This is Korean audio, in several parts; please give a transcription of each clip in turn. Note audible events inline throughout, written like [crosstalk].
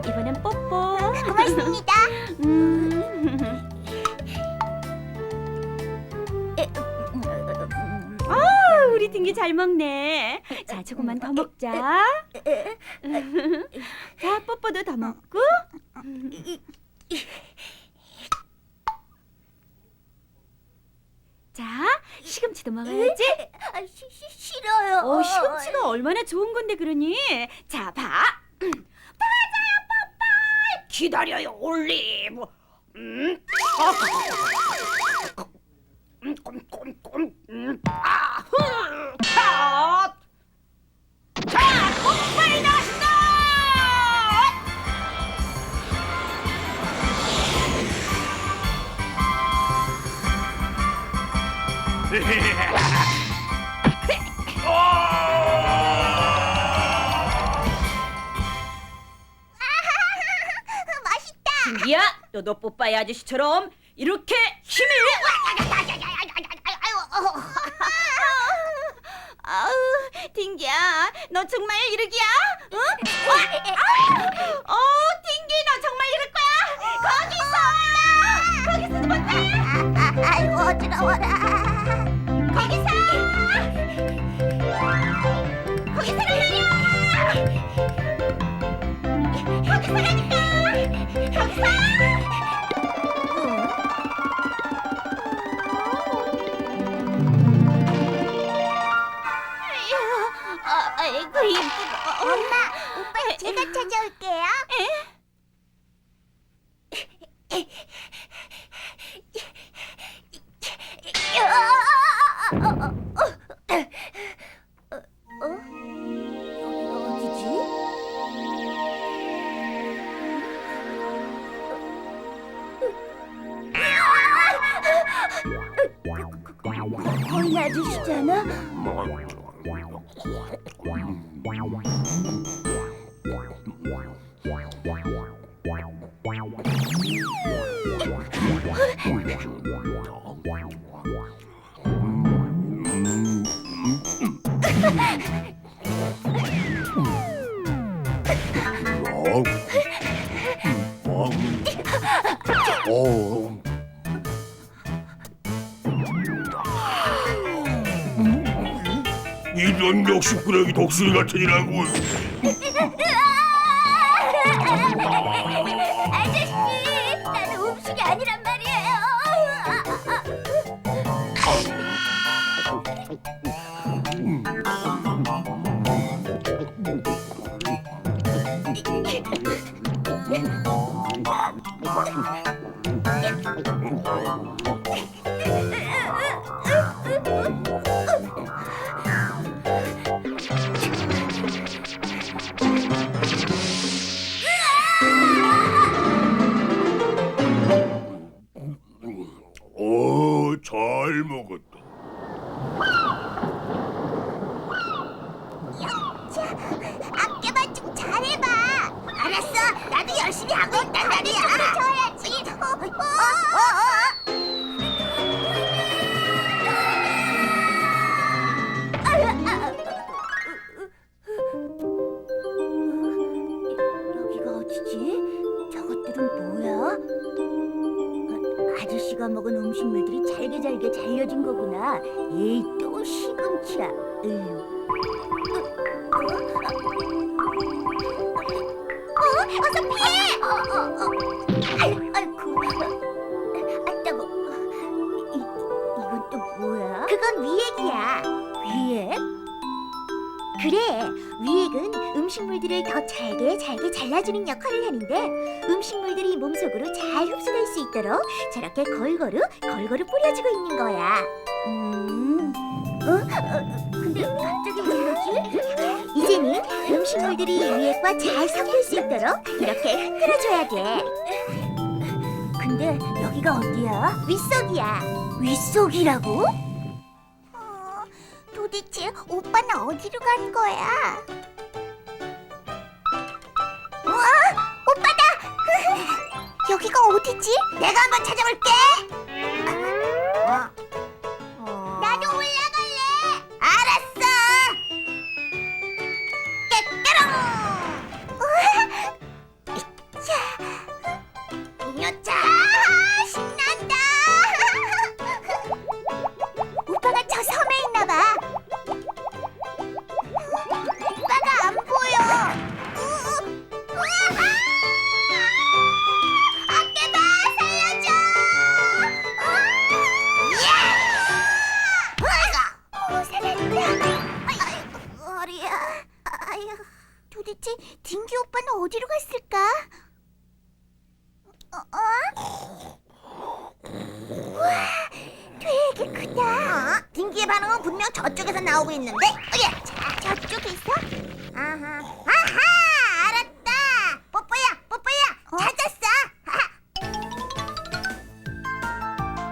이번엔 뽀뽀. 고맙습니다. [laughs] 음. 아, 우리 딩기 잘 먹네. 자, 조금만 더 먹자. [laughs] 자, 뽀뽀도 더 먹고. 자, 시금치도 먹어야지. 아, 시, 시, 싫어요. 어, 시금치가 얼마나 좋은 건데 그러니? 자, 봐. 기다려요 올리브. 음? 아, 너도 뽀빠이 아저씨처럼 이렇게 힘을 아우, 딩기야, 너 정말 이르기야? 응? 와, 아, 어, 딩기, 너 정말 이럴 거야? 거기서! 거기서 좀 못해! 아이고, 어지러워라. Kolejna dziewczyna. 아, 시끄러기 독수리 같으니라고. 아, 아저씨가 먹은 음식물들이 잘게 잘게 잘려진 거구나. 에이 또 시금치야. 으유. 어, 어서 피해! 어, 어, 어. 아이, 아이고. 아, 따고. 이, 이건 또 뭐야? 그건 위액이야. 위액? 그래, 위액은 음식물들을 더 잘게 잘게 잘라주는 역할을 하는데 음식물들이 몸속으로 잘 흡수될 수 있도록 저렇게 골고루 골고루 뿌려주고 있는 거야. 음, 어? 어, 근데 갑자기 왜 이러지? 이제는 음식물들이 위액과 잘 섞일 수 있도록 이렇게 흔들어줘야 돼. 근데 여기가 어디야? 윗속이야. 윗속이라고? 어, 도대체 오빠는 어디로 간 거야? 어디지? 내가 한번 찾아볼게. 딩기의 반응은 분명 저쪽에서 나오고 있는데. 어디? 자, 저쪽에서? 아하, 아하, 알았다. 뽀뽀야, 뽀뽀야, 찾았어.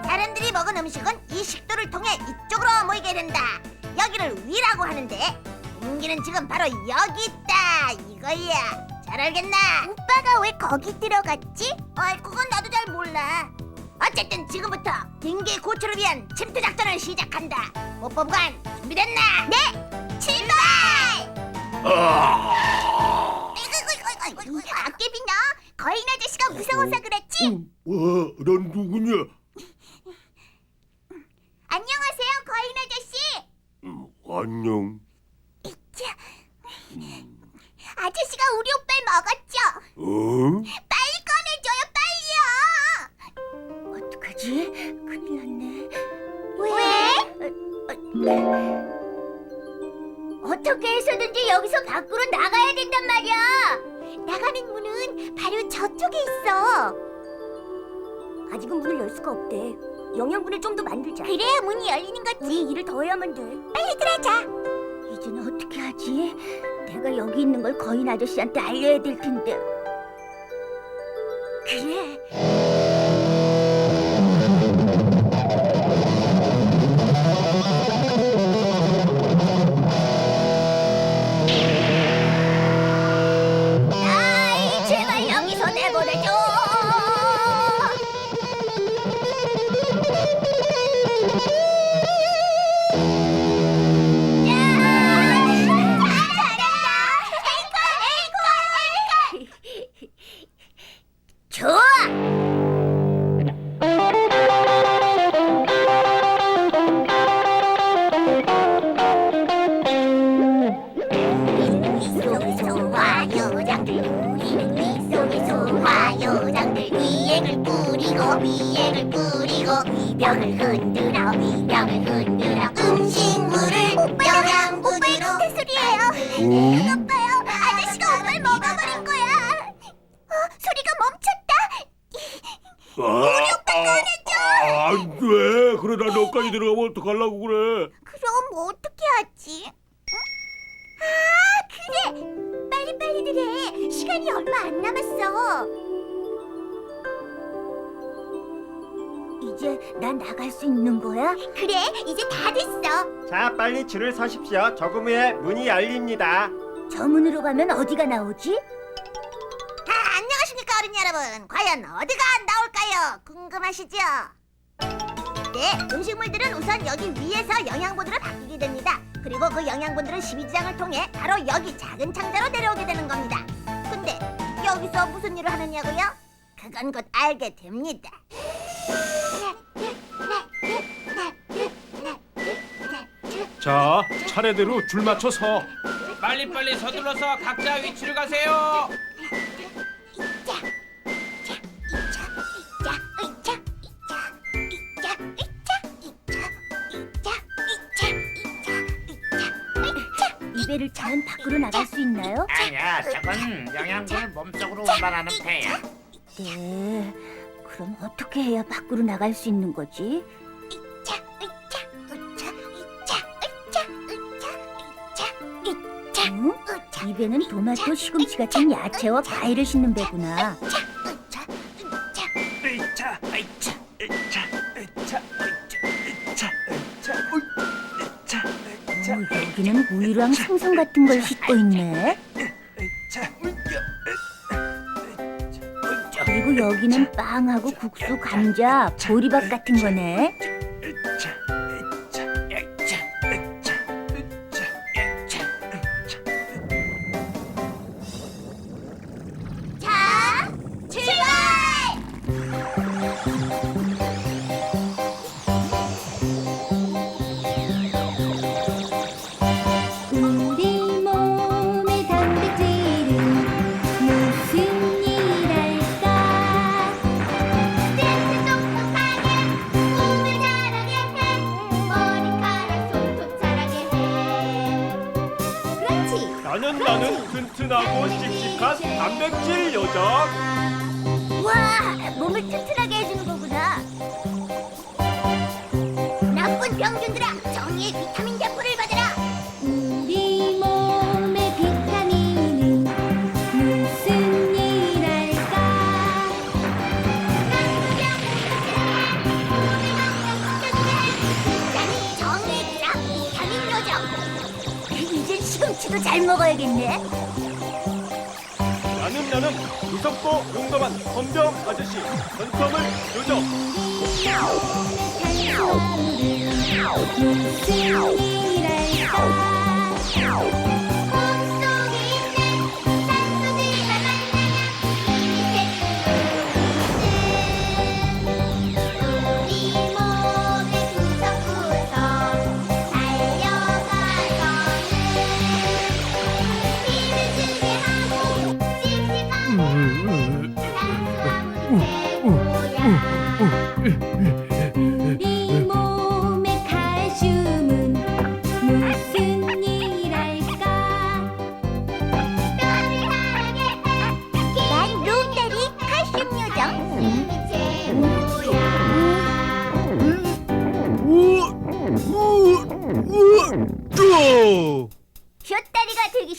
사람들이 먹은 음식은 이 식도를 통해 이쪽으로 모이게 된다. 여기를 위라고 하는데 인기는 지금 바로 여기 있다. 이거야. 잘 알겠나? 오빠가 왜 거기 들어갔지? 아, 그건 나도 잘 몰라. 어쨌든 지금부터 딩기 고초를 위한 침투 작전을 시작한다. 뽀뽀관 준비됐나? 네. 출발! 아, 아깨비나 거인 아저씨가 무서워서 그렇지? 와, 넌 누구냐? 안녕하세요, 거인 아저씨. 음, 안녕. 해. 시간이 얼마 안 남았어. 이제 난 나갈 수 있는 거야? 그래, 이제 다 됐어. 자, 빨리 줄을 서십시오. 조금 후에 문이 열립니다. 저 문으로 가면 어디가 나오지? 아, 안녕하십니까 어린 여러분. 과연 어디가 나올까요? 궁금하시죠? 네, 음식물들은 우선 여기 위에서 영양분으로 바뀌게 됩니다. 그리고 그 영양분들은 12지장을 통해 바로 여기 작은 창자로 내려오게 되는 겁니다. 근데 여기서 무슨 일을 하느냐고요? 그건 곧 알게 됩니다. 자, 차례대로 줄 맞춰서. 빨리빨리 서둘러서 각자 위치를 가세요. 이 배를 차면 밖으로 나갈 수 있나요? 아니야, 저건 영양분을 몸속으로 운반하는 배야. 네. 그럼 어떻게 해야 밖으로 나갈 수 있는 거지? 응? 이 배는 토마토, 시금치 같은 야채와 과일을 싣는 배구나. 여기는 우유랑 생선 같은 걸 싣고 있네. 그리고 여기는 빵하고 국수, 감자, 보리밥 같은 거네. 시금치도 잘 먹어야겠네. 나는 나는 무섭고 용감한 헌병 아저씨 전섬을 요정. 무슨 일할까?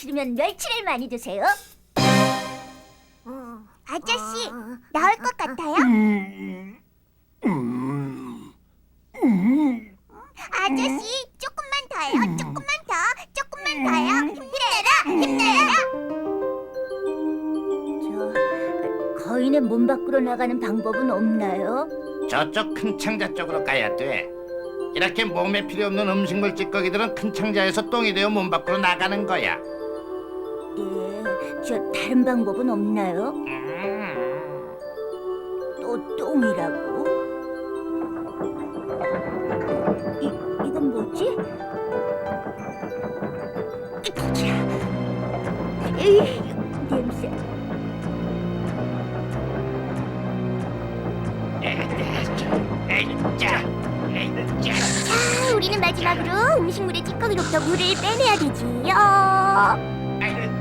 싫으면 멸치를 많이 드세요. 아저씨, 나올 것 같아요? 음, 음, 음. 아저씨, 조금만 더요. 조금만 더, 조금만 더요. 힘내라, 힘내라. 저 거인의 몸 밖으로 나가는 방법은 없나요? 저쪽 큰 창자 쪽으로 가야 돼. 이렇게 몸에 필요 없는 음식물 찌꺼기들은 큰 창자에서 똥이 되어 몸 밖으로 나가는 거야. 네, 저 다른 방법은 없나요? 음. 또 똥이라고? 이 이건 뭐지? 으쌰. 에이, 냄새. 자, 우리는 마지막으로 음식물의 찌꺼기로부터 물을 빼내야 되지요.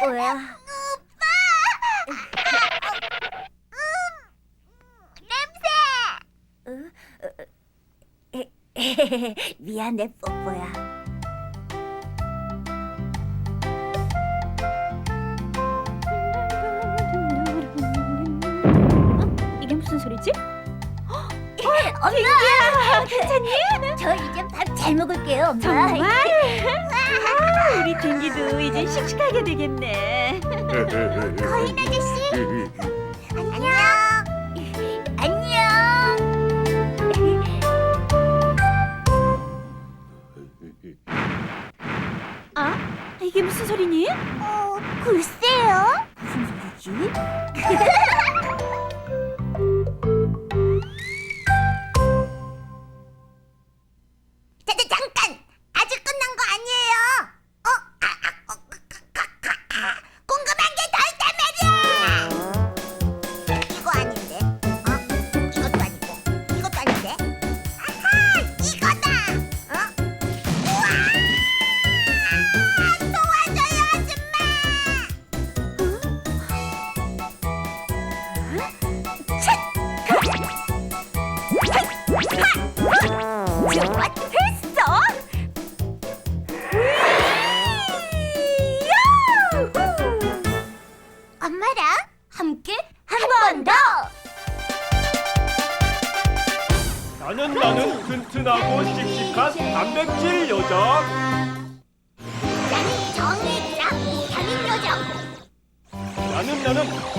뭐야? 냄새! 미안해, 뽀뽀야. 어? 엄마! 괜찮니? 저 이제 밥 잘 먹을게요, 엄마. 정말? 아, 우리 댕기도 이제 씩씩하게 되겠네. [laughs] 거인 아저씨, [laughs]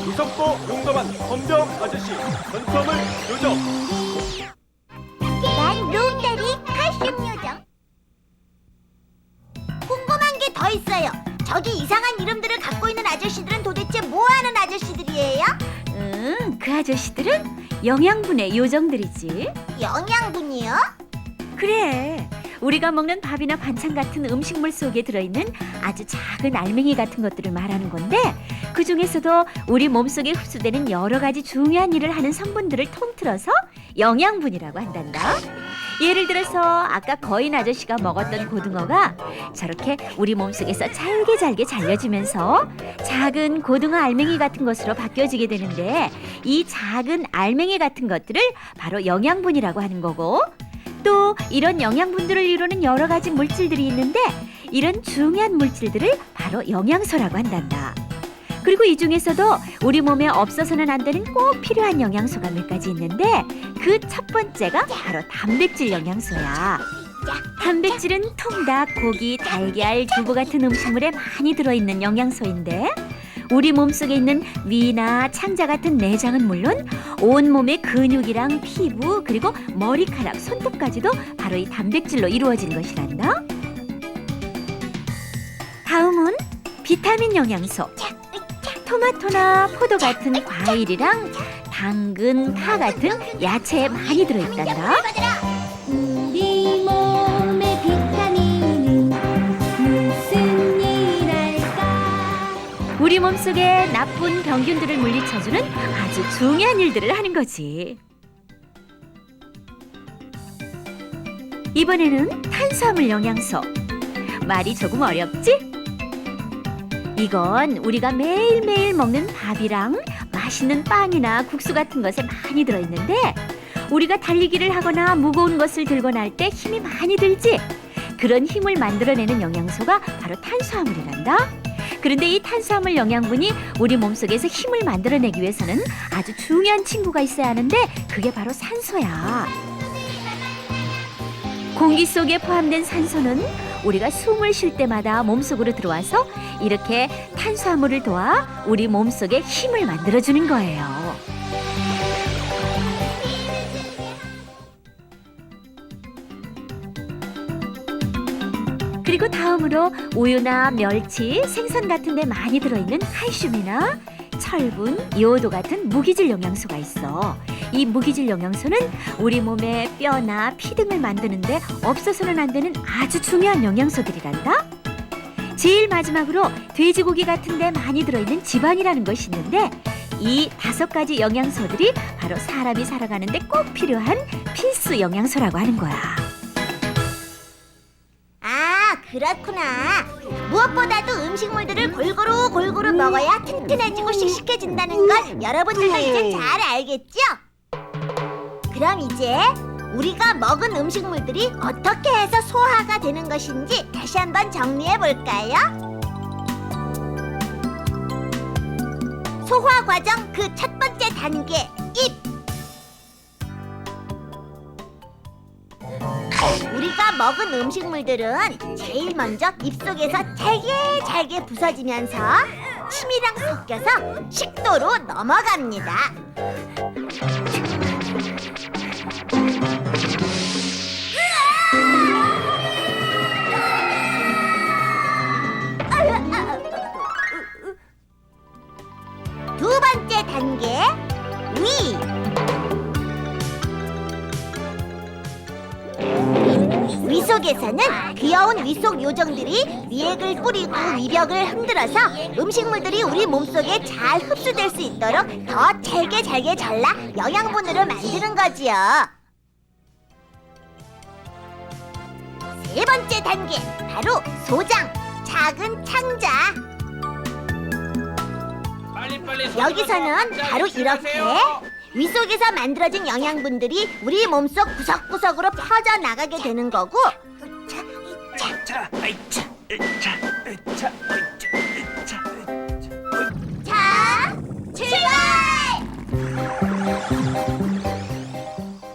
무섭고 용감한 헌병 아저씨 전섬을 요정. 난 롱다리 칼슘 요정! 궁금한 게 더 있어요. 저기 이상한 이름들을 갖고 있는 아저씨들은 도대체 뭐 하는 아저씨들이에요? 응, 그 아저씨들은 영양분의 요정들이지. 영양분이요? 그래. 우리가 먹는 밥이나 반찬 같은 음식물 속에 들어있는 아주 작은 알맹이 같은 것들을 말하는 건데 그 중에서도 우리 몸속에 흡수되는 여러 가지 중요한 일을 하는 성분들을 통틀어서 영양분이라고 한단다. 예를 들어서 아까 거인 아저씨가 먹었던 고등어가 저렇게 우리 몸속에서 잘게 잘게 잘려지면서 작은 고등어 알맹이 같은 것으로 바뀌어지게 되는데 이 작은 알맹이 같은 것들을 바로 영양분이라고 하는 거고 또 이런 영양분들을 이루는 여러 가지 물질들이 있는데 이런 중요한 물질들을 바로 영양소라고 한단다. 그리고 이 중에서도 우리 몸에 없어서는 안 되는 꼭 필요한 영양소가 몇 가지 있는데 그 첫 번째가 바로 단백질 영양소야. 단백질은 통닭, 고기, 달걀, 두부 같은 음식물에 많이 들어있는 영양소인데 우리 몸속에 있는 위나 창자 같은 내장은 물론 온 몸의 근육이랑 피부 그리고 머리카락, 손톱까지도 바로 이 단백질로 이루어진 것이란다. 다음은 비타민 영양소. 토마토나 포도 같은 과일이랑 당근, 파 같은 야채에 많이 들어있단다. 우리 몸의 비타민은 무슨 일할까 우리 몸속에 나쁜 병균들을 물리쳐주는 아주 중요한 일들을 하는 거지. 이번에는 탄수화물 영양소. 말이 조금 어렵지? 이건 우리가 매일매일 먹는 밥이랑 맛있는 빵이나 국수 같은 것에 많이 들어있는데 우리가 달리기를 하거나 무거운 것을 들고 날 때 힘이 많이 들지? 그런 힘을 만들어내는 영양소가 바로 탄수화물이란다. 그런데 이 탄수화물 영양분이 우리 몸속에서 힘을 만들어내기 위해서는 아주 중요한 친구가 있어야 하는데 그게 바로 산소야. 공기 속에 포함된 산소는 우리가 숨을 쉴 때마다 몸속으로 들어와서 이렇게 탄수화물을 도와 우리 몸속에 힘을 만들어주는 거예요. 그리고 다음으로 우유나 멸치, 생선 같은 데 많이 들어있는 칼슘이나 철분, 요오도 같은 무기질 영양소가 있어. 이 무기질 영양소는 우리 몸의 뼈나 피 등을 만드는데 없어서는 안 되는 아주 중요한 영양소들이란다. 제일 마지막으로 돼지고기 같은 데 많이 들어있는 지방이라는 것이 있는데 이 다섯 가지 영양소들이 바로 사람이 살아가는데 꼭 필요한 필수 영양소라고 하는 거야. 아, 그렇구나. 무엇보다도 음식물들을 골고루 골고루 먹어야 튼튼해지고 씩씩해진다는 걸 여러분들도 이제 잘 알겠죠? 그럼 이제 우리가 먹은 음식물들이 어떻게 해서 소화가 되는 것인지 다시 한번 정리해 볼까요? 소화 과정 그 첫 번째 단계 입. 우리가 먹은 음식물들은 제일 먼저 입속에서 잘게 잘게 부서지면서 침이랑 섞여서 식도로 넘어갑니다. 속에서는 귀여운 위속 요정들이 위액을 뿌리고 위벽을 흔들어서 음식물들이 우리 몸속에 잘 흡수될 수 있도록 더 잘게 잘게 잘라 영양분으로 만드는 거지요. 세 번째 단계 바로 소장 작은 창자 여기서는 바로 이렇게 가세요. 위속에서 만들어진 영양분들이 우리 몸속 구석구석으로 퍼져 나가게 되는 거고 자, 아이, 자, 자, 자, 자, 자, 출발!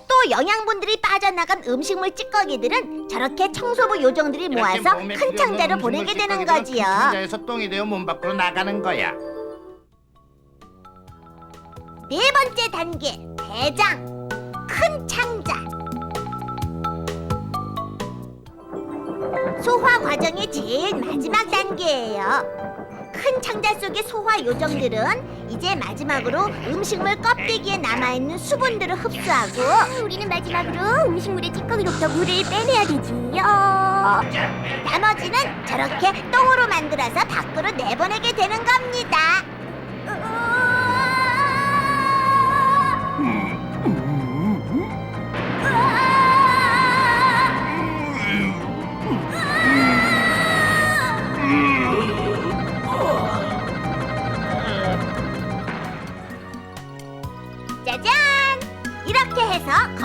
또 영양분들이 빠져나간 음식물 찌꺼기들은 저렇게 청소부 요정들이 이렇게 모아서 몸에 큰 필요 창자로 보내게 되는 찌꺼기들은 큰 거지요. 창자에서 똥이 되어 몸 밖으로 나가는 거야. 네 번째 단계, 대장. 과정의 제일 마지막 단계예요. 큰 창자 속의 소화 요정들은 이제 마지막으로 음식물 껍데기에 남아있는 수분들을 흡수하고 우리는 마지막으로 음식물의 찌꺼기로부터 물을 빼내야 되지요. 나머지는 저렇게 똥으로 만들어서 밖으로 내보내게 되는 겁니다.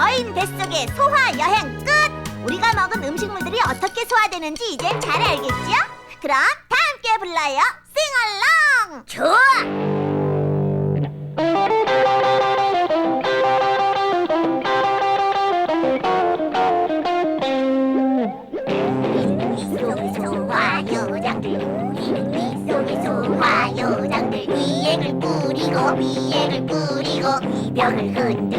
거인 뱃속의 소화 여행 끝! 우리가 먹은 음식물들이 어떻게 소화되는지 이젠 잘 알겠죠? 그럼 다 함께 불러요. 싱얼롱! 좋아! 위액을 뿌리고 뿌리고 위벽을 흔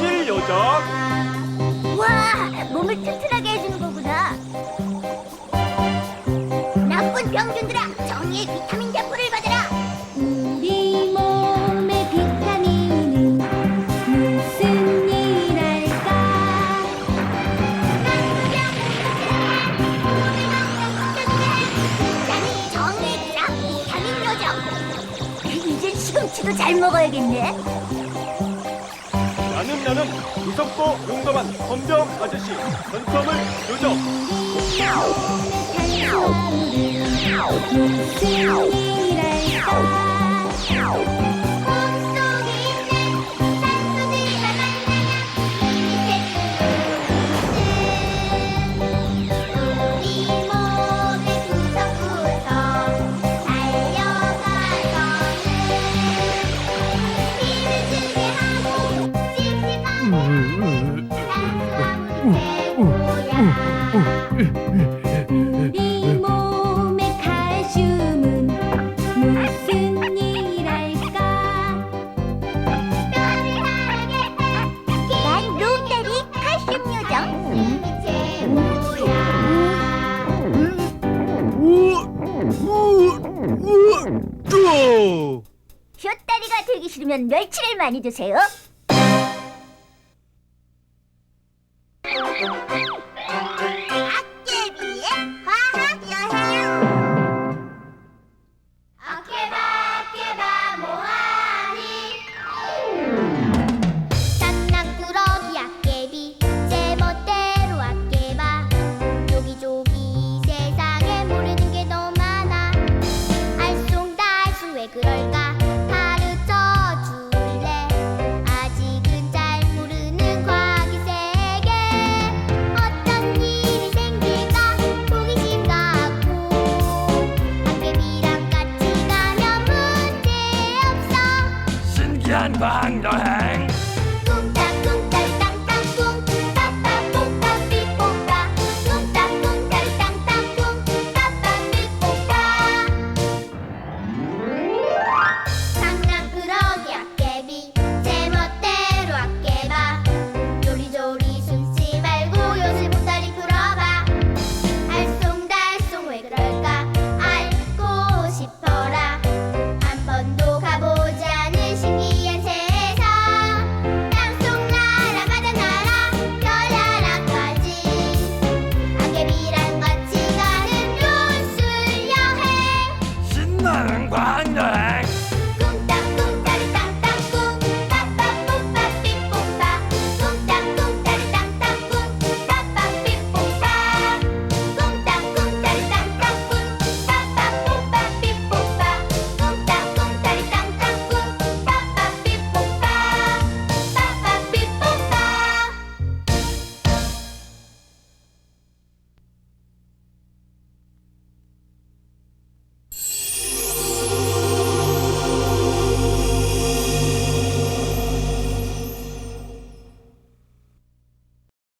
단백질 여정. 와 몸을 튼튼하게 해주는 거구나. 나쁜 병균들아 정의의 비타민 대포를 받아라. 우리 몸의 비타민은 무슨 일할까? 나는 정의의 비타민 요정. 잘 먹어야겠네. 무섭고 용감한 헌병 아저씨 전투함을 요정. 무슨 일할까 싫으면 멸치를 많이 드세요.